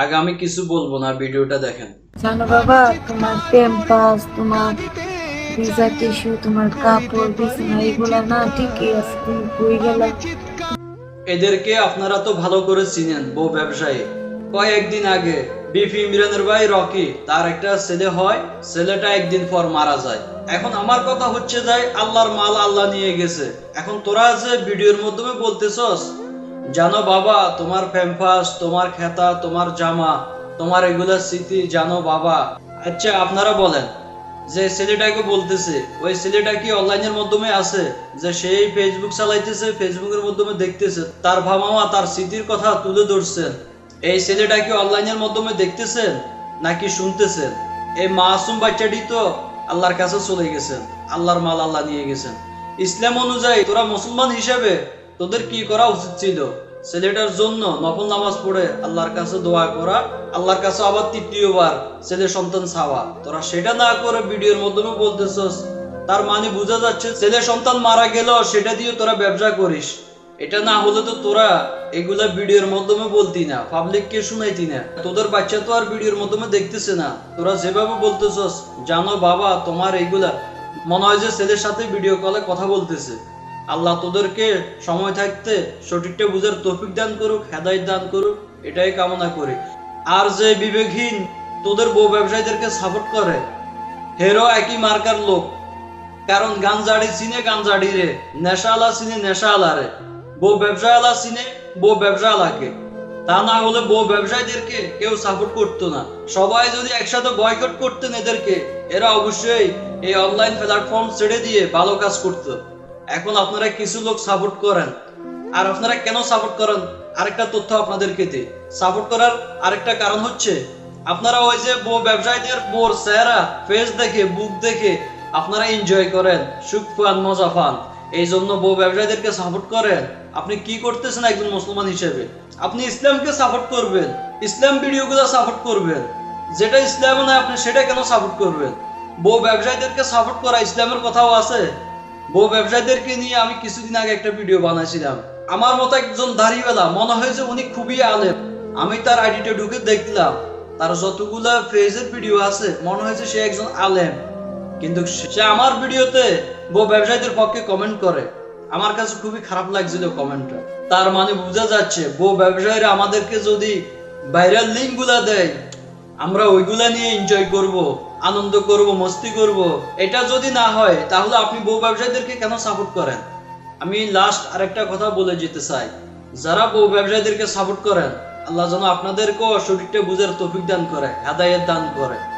আগে আমি কিছু বলব না ভিডিওটা দেখেন। জানো বাবা তোমার প্যাম্পাস তোমার ভিজা টিস্যু তোমার কাপড় বিছানা এগুলা না ঠিকই আছে তুমি কই গেলা? এদেরকে আপনারা তো ভালো করে চিনেন বউ ব্যবসায়ী। কয়েকদিন আগে বিপি ইমরানের ভাই রকি তার একটা ছেলে হয় ছেলেটা একদিন পর মারা যায়। এখন আমার কথা হচ্ছে যাই আল্লাহর মাল আল্লাহ নিয়ে গেছে। এখন তোরা যে ভিডিওর মাধ্যমে বলতেছস জানো বাবা, তোমার ফ্যাম্পাস তোমার খেতা, তোমার জামা, তোমার এগুলা স্মৃতি, জানো বাবা। আচ্ছা আপনারা বলেন, যে ছেলেটাকে বলতেছে, ওই ছেলেটা কি অনলাইনের মাধ্যমে আছে? যে সেই ফেসবুক চালাইতেছে ফেসবুকের মাধ্যমে দেখতেছে, তার ভামামা তার স্মৃতির কথা তুলে ধরছেন। এই ছেলেটা কি অনলাইনের মাধ্যমে দেখতেছেন নাকি শুনতেছেন? এই মাসুম বাচ্চাটি তো আল্লাহর কাছে চলে গেছেন, আল্লাহর মাল আল্লাহ নিয়ে গেছেন। ইসলাম অনুযায়ী তোরা মুসলমান হিসেবে তোদের কি করা উচিত ছিল? ছেলেটার জন্য নফল নামাজ পড়ে আল্লাহর কাছে দোয়া করা, আল্লাহর কাছে আবার তৃতীয়বার ছেলে সন্তান ছাওয়া। তোরা সেটা না করে ভিডিওর মাধ্যমে বলতেছস, তার মানে বোঝা যাচ্ছে ছেলে সন্তান মারা গেল সেটা দিয়ে তোরা ব্যবসা করিস। এটা না হলে তো তোরা এগুলা ভিডিওর মাধ্যমে বলতি না পাবলিককে শুনাইতি না। তোদের বাচ্চা তো আর ভিডিওর মাধ্যমে দেখতেছে না। তোরা যেভাবে বলতেছস, জানো বাবা, তোমার এগুলা মনে হয় যে ছেলের সাথে ভিডিও কলে কথা বলতেছে। আল্লাহ তোদেরকে সময় থাকতে সঠিকটা বুঝার তৌফিক দান করুক, হেদায়ত দান করুক, এটাই কামনা করি। আর যে বিবেকহীন তোদের বউ ব্যবসায়ীদেরকে সাপোর্ট করে, হেরো একই মার্কার লোক। কারণ গাঞ্জাড়ি চিনে গাঞ্জাড়ি রে, নেশালা চিনে নেশালা রে। বউ ব্যবসাওয়ালা চিনে বউ ব্যবসাওয়ালাকে তা না হলে বউ ব্যবসায়ীদেরকে কেউ সাপোর্ট করতো না। সবাই যদি একসাথে বয়কট করতেন এদেরকে, এরা অবশ্যই এই অনলাইন প্ল্যাটফর্ম ছেড়ে দিয়ে ভালো কাজ করতো। এখন আপনারা কিছু লোক সাপোর্ট করেন। আর আপনারা কেন সাপোর্ট করেন? আরেকটা তথ্য আপনাদেরকে দিই। সাপোর্ট করার আরেকটা কারণ হচ্ছে, আপনারা ওই যে বউ ব্যবসায়ীদের বোর চেহারা ফেস দেখে, বুক দেখে আপনারা এনজয় করেন। সুখ পান, মজা পান। এই জন্য বউ ব্যবসায়ীদেরকে সাপোর্ট করেন। আপনি কি করতেছেন একজন মুসলমান হিসেবে? আপনি ইসলামকে সাপোর্ট করবেন। ইসলাম ভিডিওগুলো সাপোর্ট করবেন। যেটা ইসলাম নয় আপনি সেটা কেন সাপোর্ট করবেন? বউ ব্যবসায়ীদেরকে সাপোর্ট করা ইসলামের কথাও আছে। বউ ব্যবসায়ীদেরকে নিয়ে আমি কিছুদিন আগে একটা ভিডিও বানাইছিলাম। আমার মতো একজন দাঁড়িয়েলা মনে হয়েছে উনি খুবই আলেম। আমি তার আইডিটা ঢুকে দেখলাম। তার যতগুলা ফেজের ভিডিও আছে, মনে হয়েছে সে একজন আলেম। কিন্তু সে আমার ভিডিওতে বউ ব্যবসায়ীদের পক্ষে কমেন্ট করে। আমার কাছে খুবই খারাপ লাগছিল কমেন্টটা তার মানে বোঝা যাচ্ছে, বউ ব্যবসায়ীরা আমাদেরকে যদি ভাইরাল লিঙ্কগুলা দেয় আমরা ওইগুলা নিয়ে এনজয় করব, আনন্দ করব, মস্তি করব। এটা যদি না হয়, তাহলে আপনি বউ ব্যবসায়ীদেরকে কেন সাপোর্ট করেন? আমি লাস্ট আরেকটা কথা বলে যেতে চাই। যারা বউ ব্যবসায়ীদেরকে সাপোর্ট করেন, আল্লাহ যেন আপনাদেরকেও শরীরটা বুঝার তৌফিক দান করে, হেদায়ত দান করে।